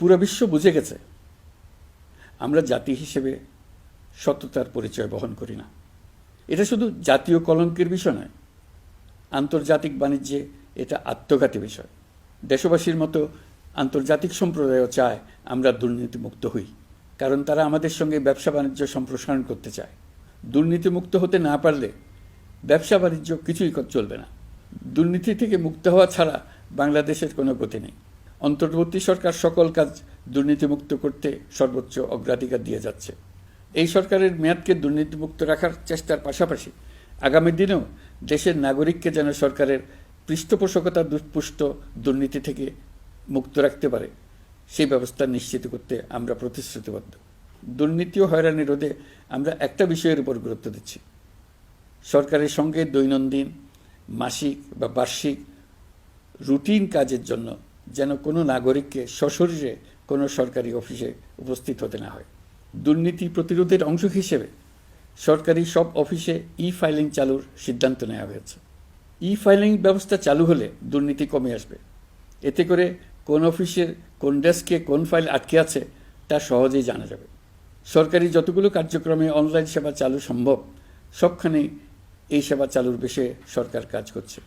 পুরো বিশ্ব বুঝে গেছে। আমরা জাতি হিসেবে সততার পরিচয় বহন করি না। এটা শুধু জাতীয় কলঙ্কের বিষয় নয়, আন্তর্জাতিক বাণিজ্যে এটা আত্মঘাতী বিষয়। দেশবাসীর মতো আন্তর্জাতিক সম্প্রদায়ও চায় আমরা দুর্নীতিমুক্ত হই, কারণ তারা আমাদের সঙ্গে ব্যবসা বাণিজ্য সম্প্রসারণ করতে চায়। দুর্নীতিমুক্ত হতে না পারলে ব্যবসা বাণিজ্য কিছুই চলবে না। দুর্নীতি থেকে মুক্ত হওয়া ছাড়া বাংলাদেশের কোনো গতি নেই। অন্তর্বর্তী সরকার সকল কাজ দুর্নীতিমুক্ত করতে সর্বোচ্চ অগ্রাধিকার দিয়ে যাচ্ছে। এই সরকারের মেয়াদকে দুর্নীতিমুক্ত রাখার চেষ্টার পাশাপাশি আগামী দিনেও দেশের নাগরিককে যেন সরকারের পৃষ্ঠপোষকতা দুষ্পুষ্ট দুর্নীতি থেকে মুক্ত রাখতে পারে, সেই ব্যবস্থা নিশ্চিত করতে আমরা প্রতিশ্রুতিবদ্ধ। দুর্নীতি ও হয়রানি রোধে আমরা একটা বিষয়ের উপর গুরুত্ব দিচ্ছি। সরকারের সঙ্গে দৈনন্দিন মাসিক বা বার্ষিক রুটিন কাজের জন্য যেন কোনো নাগরিককে সশরীরে কোনো সরকারি অফিসে উপস্থিত হতে না হয়। দুর্নীতি প্রতিরোধের অংশ হিসেবে সরকারি সব অফিসে ই ফাইলিং চালুর সিদ্ধান্ত নেওয়া হয়েছে। ই ফাইলিং ব্যবস্থা চালু হলে দুর্নীতি কমে আসবে। এতে করে কোন অফিসের কোন ডেস্কে কোন ফাইল আটকে আছে তা সহজেই জানা যাবে। সরকারি যতগুলো কার্যক্রমে অনলাইন সেবা চালু সম্ভব, সবখানেই এই সেবা চালুর বিষয়ে সরকার কাজ করছে।